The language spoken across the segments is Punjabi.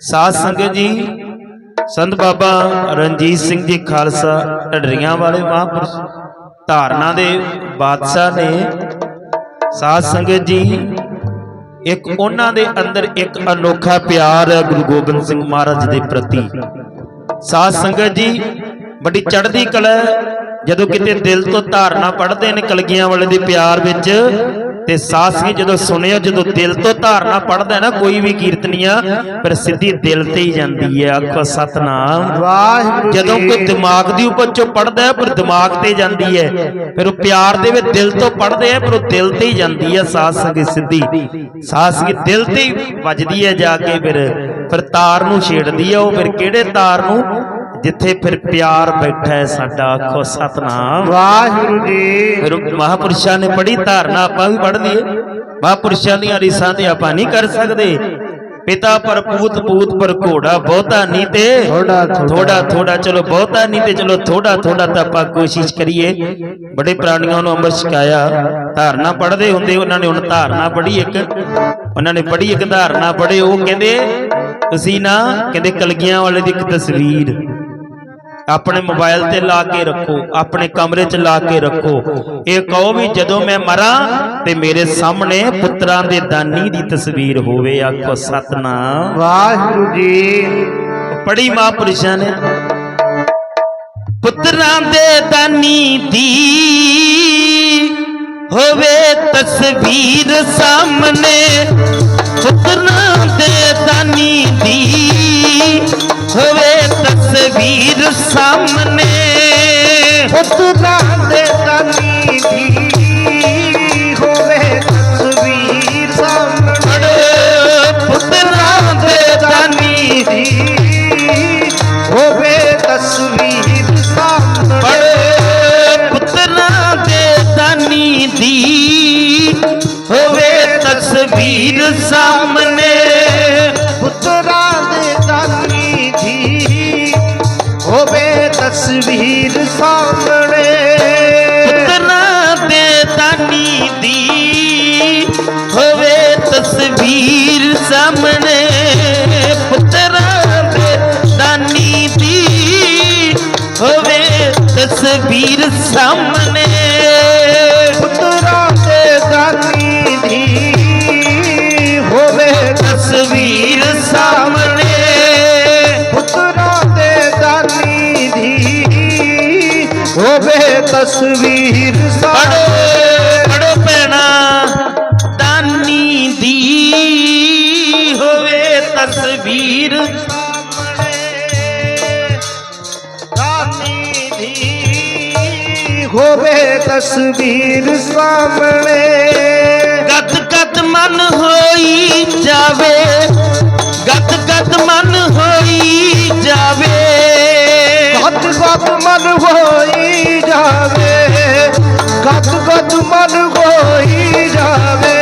ਸਾਧ ਸੰਗਤ ਜੀ, ਸੰਤ ਬਾਬਾ ਰਣਜੀਤ ਸਿੰਘ ਜੀ ਖਾਲਸਾ ਢੱਡਰੀਆਂ ਵਾਲੇ ਮਹਾਂਪੁਰਸ਼ ਧਾਰਨਾ ਦੇ ਬਾਦਸ਼ਾਹ ਨੇ ਸਾਧ ਸੰਗਤ ਜੀ, ਇੱਕ ਉਹਨਾਂ ਦੇ ਅੰਦਰ ਇੱਕ ਅਨੋਖਾ ਪਿਆਰ ਹੈ ਗੁਰੂ ਗੋਬਿੰਦ ਸਿੰਘ ਮਹਾਰਾਜ ਦੇ ਪ੍ਰਤੀ। ਸਾਧ ਸੰਗਤ ਜੀ, ਬੜੀ ਚੜ੍ਹਦੀ ਕਲਾ ਜਦੋਂ ਕਿਤੇ ਦਿਲ ਤੋਂ ਧਾਰਨਾ ਪੜ੍ਹਦੇ ਨੇ ਕਲਗੀਆਂ ਵਾਲੇ ਦੇ ਪਿਆਰ ਵਿੱਚ ਤੇ ਸਾਧ ਸੰਗਤ ਜਦੋਂ ਸੁਣਿਓ ਜਦੋਂ ਦਿਲ ਤੋਂ ਧਾਰਨਾ ਪੜ੍ਹਦਾ ਨਾ ਕੋਈ ਵੀ ਕੀਰਤਨੀਆ ਫਿਰ ਸਿੱਧੀ ਦਿਲ ਤੇ ਹੀ ਜਾਂਦੀ ਹੈ ਆਖੋ ਸਤਨਾਮ। ਵਾਹਿਗੁਰੂ ਜਦੋਂ। ਕੋਈ ਦਿਮਾਗ ਦੀ ਉੱਪਰ ਚੋਂ ਪੜਦਾ ਪਰ ਦਿਮਾਗ ਤੇ ਜਾਂਦੀ ਹੈ। ਫਿਰ ਉਹ ਪਿਆਰ ਦੇ ਵਿੱਚ ਦਿਲ ਤੋਂ ਪੜਦੇ ਆ ਪਰ ਉਹ ਦਿਲ ਤੇ ਹੀ ਜਾਂਦੀ ਹੈ ਸਾਧ ਸੰਗਤ ਸਿੱਧੀ। ਸਾਧ ਸੰਗਤ ਦਿਲ ਤੇ ਹੀ ਵੱਜਦੀ ਹੈ ਜਾ ਕੇ ਫਿਰ ਫਿਰ ਤਾਰ ਨੂੰ ਛੇੜਦੀ ਹੈ ਉਹ ਫਿਰ ਕਿਹੜੇ ਤਾਰ ਨੂੰ? ਜਿੱਥੇ ਫਿਰ ਪਿਆਰ ਬੈਠਾ ਹੈ ਸਾਡਾ ਆਖੋ ਸਤਨਾਮ। ਵਾਹਿਗੁਰੂ ਜੀ। ਫਿਰ ਮਹਾਪੁਰਸ਼ਾਂ ਨੇ ਪੜੀ ਧਾਰਨਾ ਆਪਾਂ ਵੀ ਪੜ੍ਹ ਲਈਏ। ਮਹਾਪੁਰਸ਼ਾਂ ਦੀਆਂ ਰੀਸਾਂ ਤੇ ਆਪਾਂ ਨਹੀਂ ਕਰ ਸਕਦੇ। ਪਿਤਾ ਪਰ ਪੂਤ ਪੂਤ ਪਰ ਘੋੜਾ ਬਹੁਤਾ ਨਹੀਂ ਤੇ। ਥੋੜਾ ਥੋੜਾ ਚਲੋ ਬਹੁਤਾ ਨਹੀਂ ਤੇ ਚਲੋ ਥੋੜਾ ਥੋੜਾ ਤਾਂ ਆਪਾਂ ਕੋਸ਼ਿਸ਼ ਕਰੀਏ। ਬੜੇ ਪ੍ਰਾਣੀਆਂ ਨੂੰ ਅੰਮ੍ਰਿਤ ਛਕਾਇਆ। ਧਾਰਨਾ ਪੜ੍ਹਦੇ ਹੁੰਦੇ ਉਹਨਾਂ ਨੇ ਹੁਣ ਧਾਰਨਾ ਪੜ੍ਹੀ ਇੱਕ। ਉਹਨਾਂ ਨੇ ਪੜ੍ਹੀ ਇੱਕ ਧਾਰਨਾ ਪੜ੍ਹੇ ਉਹ ਕਹਿੰਦੇ ਤੁਸੀਂ ਨਾ ਕਹਿੰਦੇ ਕਲਗੀਆਂ ਵਾਲੇ ਦੀ ਇੱਕ ਤਸਵੀਰ। ਆਪਣੇ ਮੋਬਾਈਲ ਤੇ ਲਾ ਕੇ ਰੱਖੋ ਆਪਣੇ ਕਮਰੇ 'ਚ ਲਾ ਕੇ ਰੱਖੋ। ਇਹ ਕਹੋ ਵੀ ਜਦੋਂ ਮੈਂ ਮਰਾਂ ਤੇ ਮੇਰੇ ਸਾਹਮਣੇ ਪੁੱਤਰਾਂ ਦੇ ਦਾਨੀ ਦੀ ਤਸਵੀਰ ਹੋਵੇ ਆਖੋ ਸਤਨਾਮ। ਵਾਹਿਗੁਰੂ ਜੀ ਪੜੀ ਮਹਾਂਪੁਰਸ਼ਾਂ ਨੇ। ਪੁੱਤਰਾਂ ਦੇ ਦਾਨੀ ਦੀ ਹੋਵੇ ਤਸਵੀਰ ਸਾਹਮਣੇ। ਪੁੱਤਰਾਂ ਦੇ ਦਾਨੀ ਦੀ ਹੋਵੇ ਤਸਵੀਰ ਸਾਹਮਣੇ। ਦੇ ਦਾਨੀ ਦੀ ਹੋਵੇ ਤਸਵੀਰ ਸਾਹਮਣੇ। ਪੁੱਤਰਾਂ ਦੇ ਦਾਨੀ ਦੀ ਹੋਵੇ ਤਸਵੀਰ ਸਾਹਮਣੇ। ਪੁੱਤਰਾਂ ਦੇ ਦਾਨੀ ਦੀ ਹੋਵੇ ਤਸਵੀਰ ਸਾਹਮਣੇ। ਤਸਵੀਰ ਸਾਹਮਣੇ। ਪੁੱਤਰਾਂ ਦੇ ਦਾਨੀ ਦੀ ਹੋਵੇ ਤਸਵੀਰ ਸਾਹਮਣੇ। ਪੁੱਤਰਾਂ ਦੇ ਦਾਨੀ ਦੀ ਹੋਵੇ ਤਸਵੀਰ ਸਾਹਮਣੇ। ਪੁੱਤਰਾਂ ਦੇ ਦਾਨੀ ਦੀ ਹੋਵੇ ਤਸਵੀਰ ਸਾਹਮਣੇ। ਤਸਵੀਰ ਸਾਹਮਣੇ। ਪੜੋ ਪੈਣਾ ਦਾਨੀ ਦੀ ਹੋਵੇ ਤਸਵੀਰ। ਹੋਵੇ ਤਸਵੀਰ ਸਾਹਮਣੇ। ਗਤ ਗਤ ਮਨ ਹੋਈ ਜਾਵੇ ਗਤ ਗਤ ਮਨ ਹੋਈ ਜਾਵੇ। ਗਤ ਗਤ ਮਨ ਹੋਈ ਗਤ ਗਤ ਮਨ ਹੋਈ ਜਾਵੇ।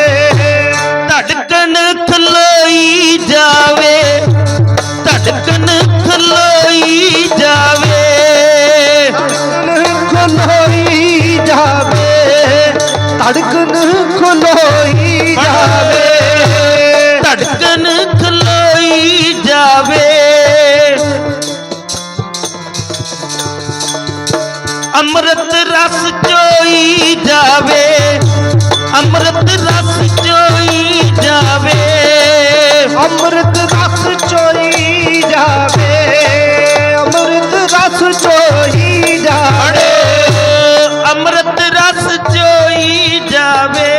ਰਸ ਚੋਈ ਜਾਵੇ ਅੰਮ੍ਰਿਤ ਰਸ ਚੋਈ ਜਾਵੇ। ਅੰਮ੍ਰਿਤ ਰਸ ਚੋਈ ਜਾਵੇ ਅੰਮ੍ਰਿਤ ਰਸ ਚੋਈ ਜਾਵੇ। ਅੰਮ੍ਰਿਤ ਰਸ ਚੋਈ ਜਾਵੇ।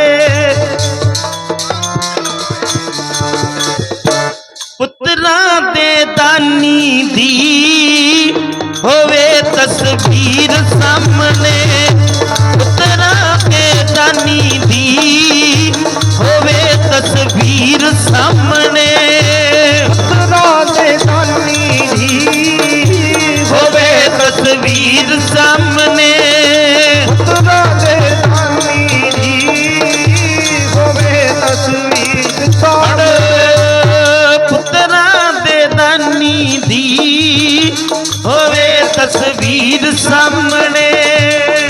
ਪੁੱਤਰਾਂ ਦੇ ਦਾਨੀ ਦੀ ਤਸਵੀਰ ਸਾਹਮਣੇ। ਤਸਵੀਰ ਸਾਹਮਣੇ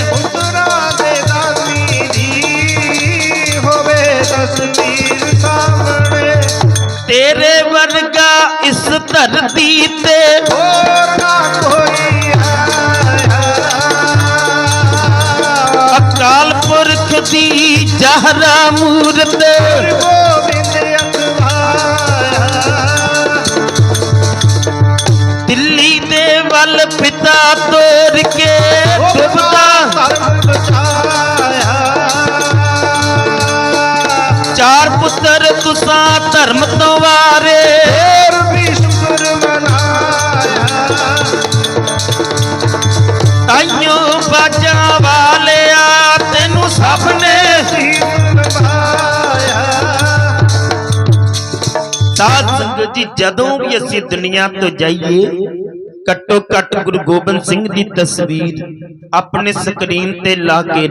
ਪੁੱਤਰਾਂ ਦੇ ਦਾਨੀ ਦੀ ਹੋਵੇ ਤਸਵੀਰ ਸਾਹਮਣੇ। ਤੇਰੇ ਵਰਗਾ ਇਸ ਧਰਤੀ ਤੇ ਹੋਰ ਨਾ ਕੋਈ ਅਕਾਲ ਪੁਰਖ ਦੀ ਜਹਰਾ ਮੂਰਤ ਵੱਲ ਪਿਤਾ ਤੋਰ ਕੇ ਚਾਰ ਪੁੱਤਰ ਤੁਸਾਂ ਧਰਮ ਤੋਂ ਵਾਰੇ। ਫੇਰ ਵੀ ਸ਼ੁਕਰ ਮਨਾਇਆ। ਤਾਈਓ ਬਾਜਾਂ ਵਾਲਿਆ ਤੈਨੂੰ ਸਭ ਨੇ ਸਾਧ ਸੰਗਤ ਜੀ ਜਦੋਂ ਵੀ ਅਸੀਂ ਦੁਨੀਆ ਤੋਂ ਜਾਈਏ ਘੱਟੋ ਘੱਟ ਗੁਰੂ ਗੋਬਿੰਦ ਸਿੰਘ ਦੀ ਤਸਵੀਰ ਆਪਣੇ ਸਕਰੀਨ ਤੇ ਲਾ ਕੇ